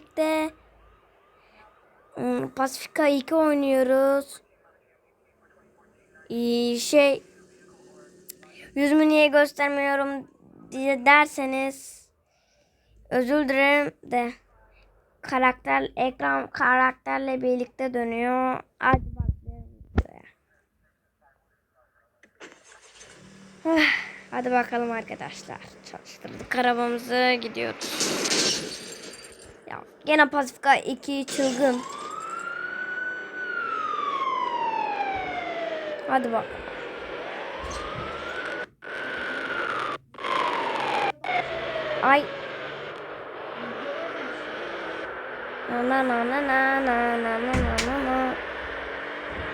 birlikte hmm, Pasifika 2 oynuyoruz. Ee, şey yüzümü niye göstermiyorum diye derseniz özür dilerim de karakter ekran karakterle birlikte dönüyor. Hadi videoya. Ah, Hadi bakalım arkadaşlar. Çalıştırdık arabamızı gidiyoruz. Ya gene Pasifika 2 çılgın. Hadi bak. Ay. Na na na na na na na na na na.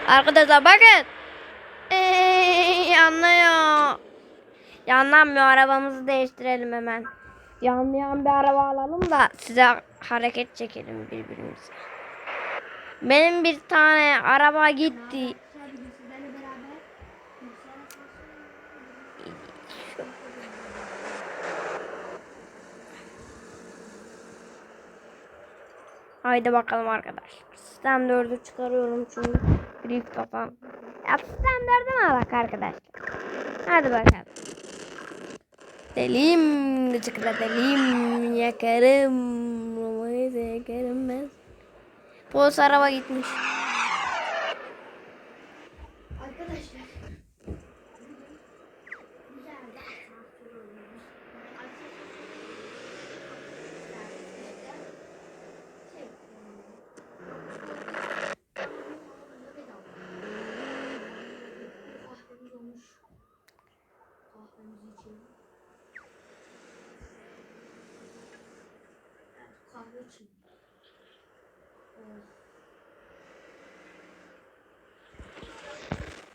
Arkadaşlar bakın. Eee, yanlıyor. Yanlanmıyor arabamızı değiştirelim hemen. Yanlayan bir araba alalım da size hareket çekelim birbirimize. Benim bir tane araba gitti. Haydi bakalım arkadaşlar. Sistem 4'ü çıkarıyorum çünkü drift kafam. Ya sistem 4'ü mü alak arkadaşlar? Hadi bakalım. Deliyim, gıcıkla deliyim, yakarım, Roma'yı yakarım ben. Polis araba gitmiş.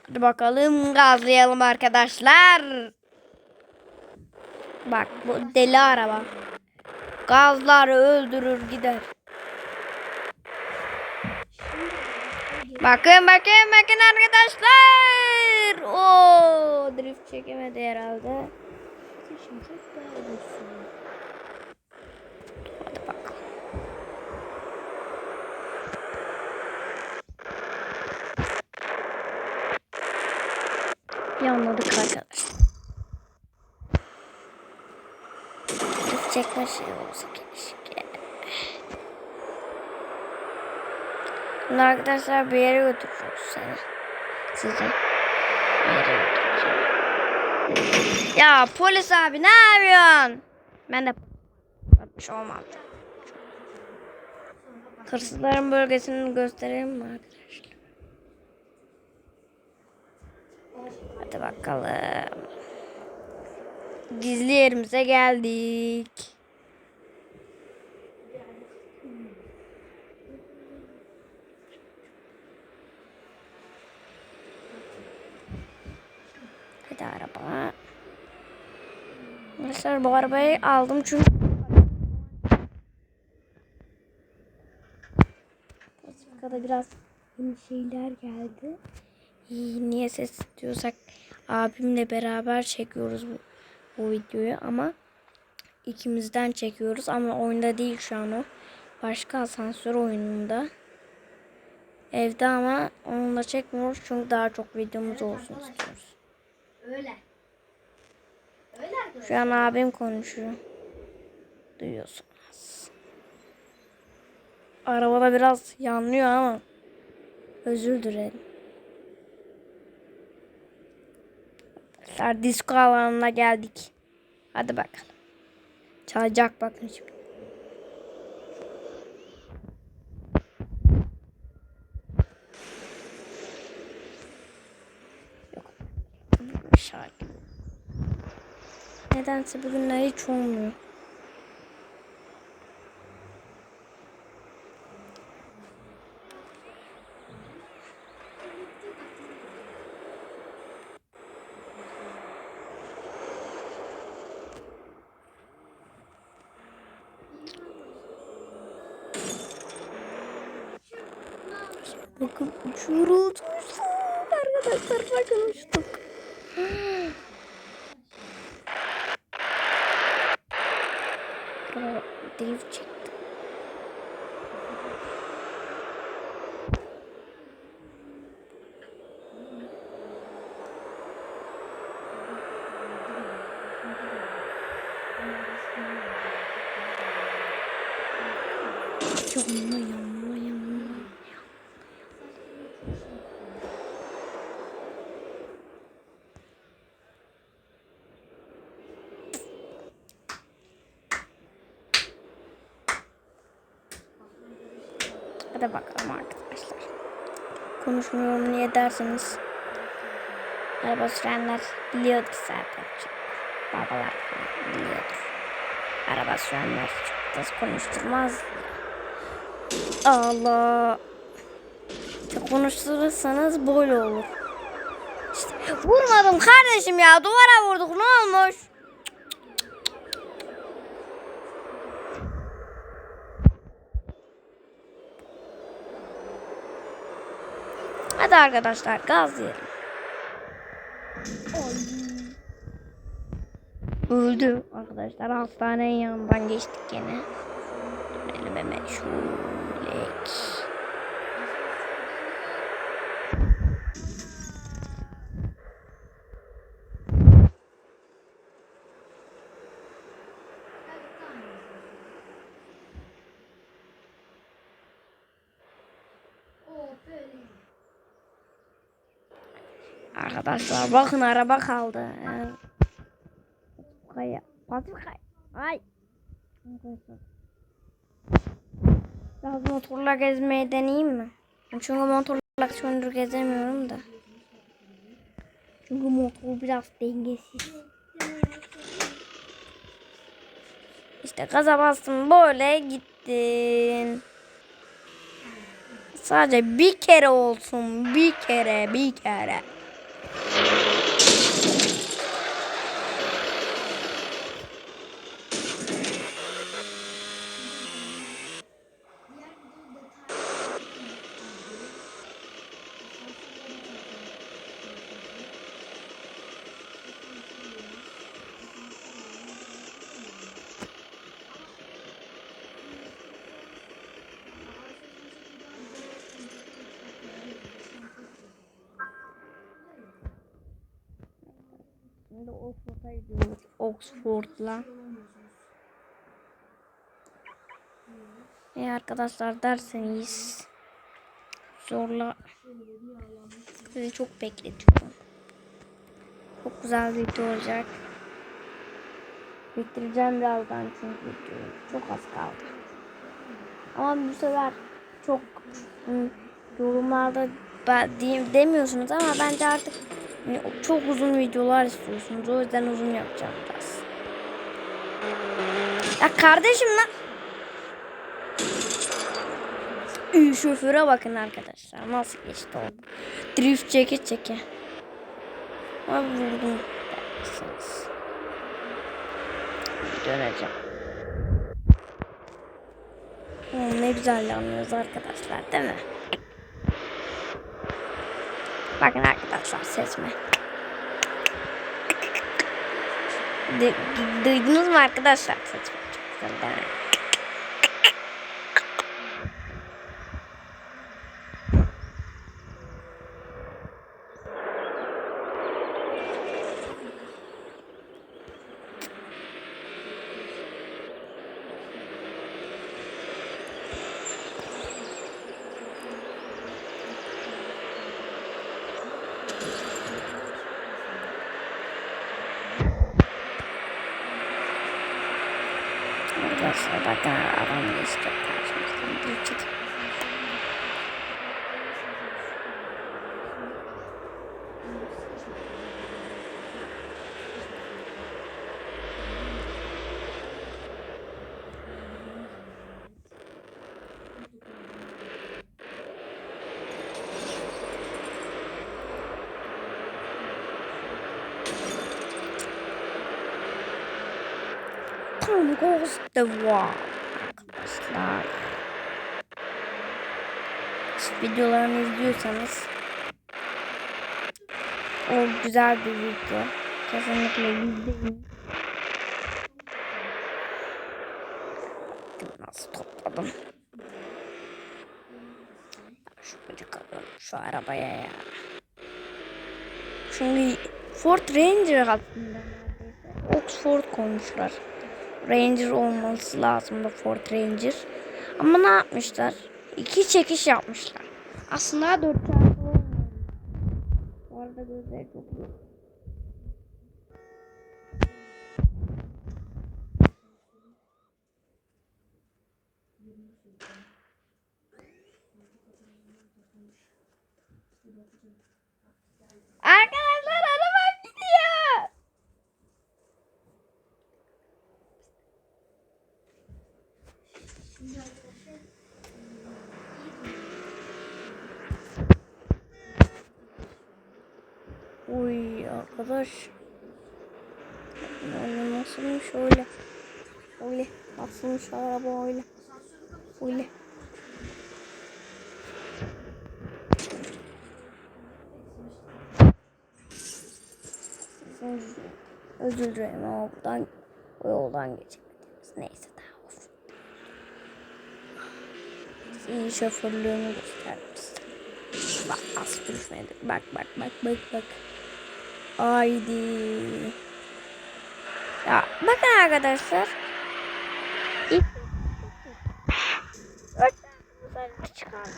Hadi bakalım gazlayalım arkadaşlar. Bak bu deli araba. Gazları öldürür gider. Bakın bakın bakın arkadaşlar. Oo drift çekemedi herhalde. Şimdi çok daha Yanladık arkadaşlar. Drift çekme şey olsa keşke. Arkadaşlar bir yere götüreceğiz seni. Sizi. Bir yere. Ya polis abi ne yapıyorsun? Ben de bir şey olmaz. Hırsızların bölgesini gösterelim mi arkadaşlar? Bakalım. Gizli yerimize geldik. Hadi araba. Arkadaşlar bu arabayı aldım çünkü Pacifica'da biraz yeni şeyler geldi. Niye ses diyorsak abimle beraber çekiyoruz bu, bu videoyu ama ikimizden çekiyoruz ama oyunda değil şu an o. Başka asansör oyununda. Evde ama onunla çekmiyoruz çünkü daha çok videomuz olsun istiyoruz. Öyle. Öyle arkadaşlar. Şu an abim konuşuyor. Duyuyorsunuz. Arabada biraz yanlıyor ama özür dilerim. Arkadaşlar disco alanına geldik. Hadi bakalım. Çalacak bakın şimdi. Yok. Şarkı. Nedense bugünler hiç olmuyor. Bakın uçuyoruz. Arkadaşlar bakın uçtuk. Drift çekti. Hadi bakalım arkadaşlar. Konuşmuyorum niye derseniz. Araba sürenler biliyordur zaten. Babalar falan biliyordur. Araba sürenler çok da konuşturmaz. Allah. Çok konuşturursanız böyle olur. İşte vurmadım kardeşim ya. Duvara vurduk ne olmuş? Hadi arkadaşlar gaz diyelim. Öldü arkadaşlar. Hastanenin yanından geçtik gene. Dönelim hemen. O böyle. Arkadaşlar bakın araba kaldı. Yani, kaya. Kay. Ay. Biraz motorla gezmeyi deneyeyim mi? Çünkü motorla şöndür gezemiyorum da. Çünkü motor biraz dengesiz. İşte gaza bastım böyle gittin. Sadece bir kere olsun. Bir kere, bir kere. Şimdi Oxford'a gidiyoruz. Oxford'la. E arkadaşlar derseniz zorla sizi çok bekletiyorum. Çok güzel bir video olacak. Bitireceğim birazdan çünkü. Çok az kaldı. Ama bu sefer çok yorumlarda demiyorsunuz ama bence artık hani çok uzun videolar istiyorsunuz. O yüzden uzun yapacağım biraz. Ya kardeşim lan. Şoföre bakın arkadaşlar. Nasıl geçti oldu. Drift çeke çeke. Abi vurdum. Döneceğim. Oo, ne güzel anlıyoruz arkadaşlar değil mi? Bakın arkadaşlar sesime. Du- du- duydunuz mu arkadaşlar sesimi? Çok güzel değil mi? Arkadaşlar bakın adam geçti karşımızdan. Dur çekil. Goes the wall arkadaşlar. Şu videolarını izliyorsanız o güzel bir video. Kesinlikle izleyin. Nasıl topladım? Şu gıcık adam şu arabaya ya. Çünkü Ford Ranger aslında. Oxford koymuşlar. Ranger olması lazım da Ford Ranger. Ama ne yapmışlar? İki çekiş yapmışlar. Aslında dört çarpı. Bu arada gözleri çok iyi. Arkadaşlar arabam gidiyor. Şimdi arkadaşlar Uy arkadaş. Öyle nasılmış öyle. Öyle. Nasılmış araba öyle. Öyle. Özür dilerim ama buradan o yoldan geçemediniz. Neyse daha olsun. İyi şoförlüğünü göster misin? Bak nasıl düşmedi. Bak bak bak bak bak. Haydi. Ya bakın arkadaşlar. İlk çıkardık.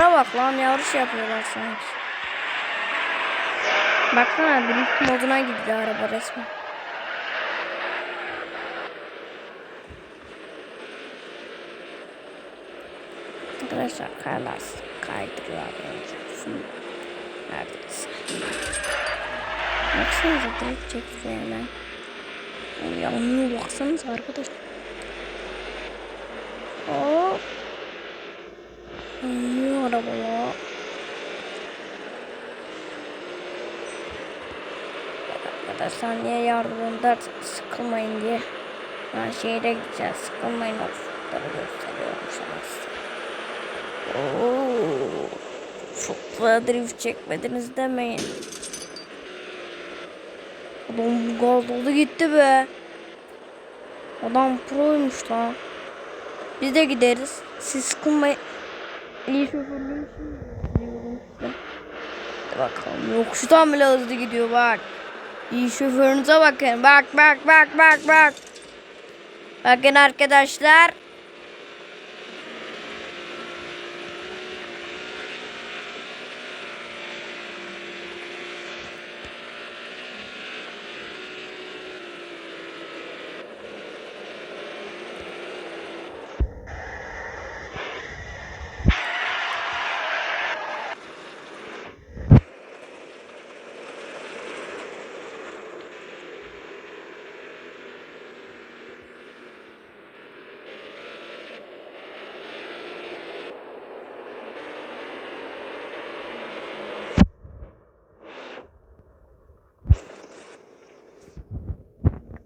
Bana bak lan yarış yapıyorlar sanki. Baksana drift moduna gitti araba resmen. Arkadaşlar karlar kaydırıyor abi. Neredeyse. Baksanıza drift çekiyor hemen. Yani yanıyor baksanıza arkadaşlar. Hop. Yanıyor araba ya. Arkadaşlar niye yardımda sıkılmayın diye. Ben şehre gideceğiz. Sıkılmayın ufukları gösteriyorum şu an size. Oo, çok drift çekmediniz demeyin. Adam bu gaz dolu gitti be. Adam proymuş lan. Biz de gideriz. Siz sıkılmayın. İyi şoförlüğüm diyorum size. Hadi bakalım. Yokuştan bile hızlı gidiyor bak. İyi şoförünüze bakın. Bak bak bak bak bak. Bakın arkadaşlar.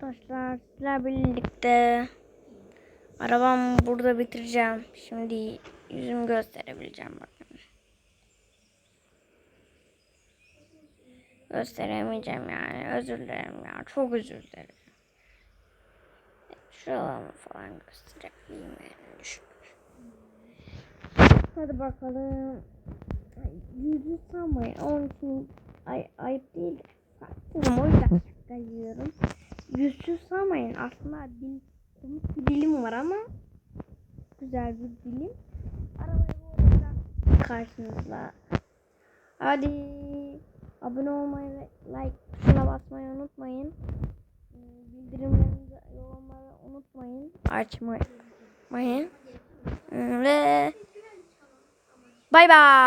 Arkadaşlar sizler birlikte arabamı burada bitireceğim. Şimdi yüzümü gösterebileceğim bakın. Gösteremeyeceğim yani. Özür dilerim ya. Çok özür dilerim. Şuralarımı falan gösterebileyim yani. Hadi bakalım. Yüzü sanmayın. Onun için ay, değil. Saçmalama o yüzden şaka yiyorum. Yüzsüz sanmayın. Aslında dil, komik bir dilim var ama güzel bir dilim. Arabayı bu arada karşınızda. Hadi abone olmayı ve like tuşuna basmayı unutmayın. Ee, Bildirimlerinizi yollamayı unutmayın. Açmayı. Ee, Ve bay bay.